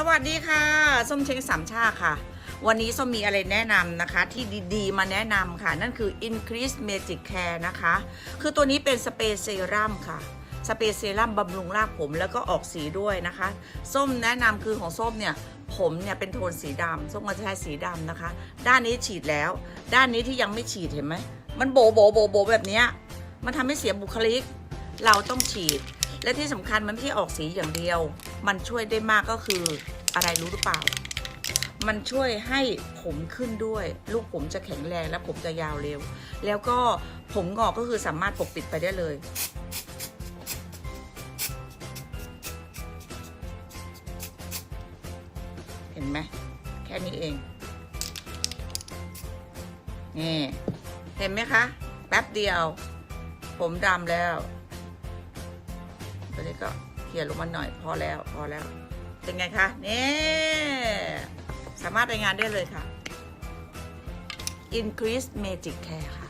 สวัสดีค่ะ ส้มเช้งสามชาค่ะ วันนี้ส้มมีอะไรแนะนำนะคะ ที่ดีๆ มาแนะนำค่ะ นั่นคือ Increase Magic Care นะคะ คือตัวนี้เป็นสเปรย์เซรั่มค่ะ สเปรย์เซรั่มบำรุงรากผมแล้วก็ออกสีด้วยนะคะ ส้มแนะนำคือของส้มเนี่ย ผมเนี่ยเป็นโทนสีดำส้มก็จะใช้สีดำนะคะ ด้านนี้ฉีดแล้ว ด้านนี้ที่ยังไม่ฉีดเห็นไหม มันโบโบโบโบแบบนี้ มันทำให้เสียบุคลิก เราต้องฉีด และที่สำคัญมันไม่ใช่ออกสีอย่างเดียว มันช่วยได้มากก็คืออะไรรู้หรือเปล่า มันช่วยให้ผมขึ้นด้วย ลูกผมจะแข็งแรงและผมจะยาวเร็ว แล้วก็ผมงอกก็คือสามารถปกปิดไปได้เลยเห็นไหมแค่นี้เอง นี่ เห็นไหมคะ แป๊บเดียว ผมดำแล้ว ตัวนี้ก็เขี่ยลงมาหน่อยพอแล้วพอแล้ว เป็นไงคะนี่สามารถรายงานได้เลยค่ะ increase magic care ค่ะ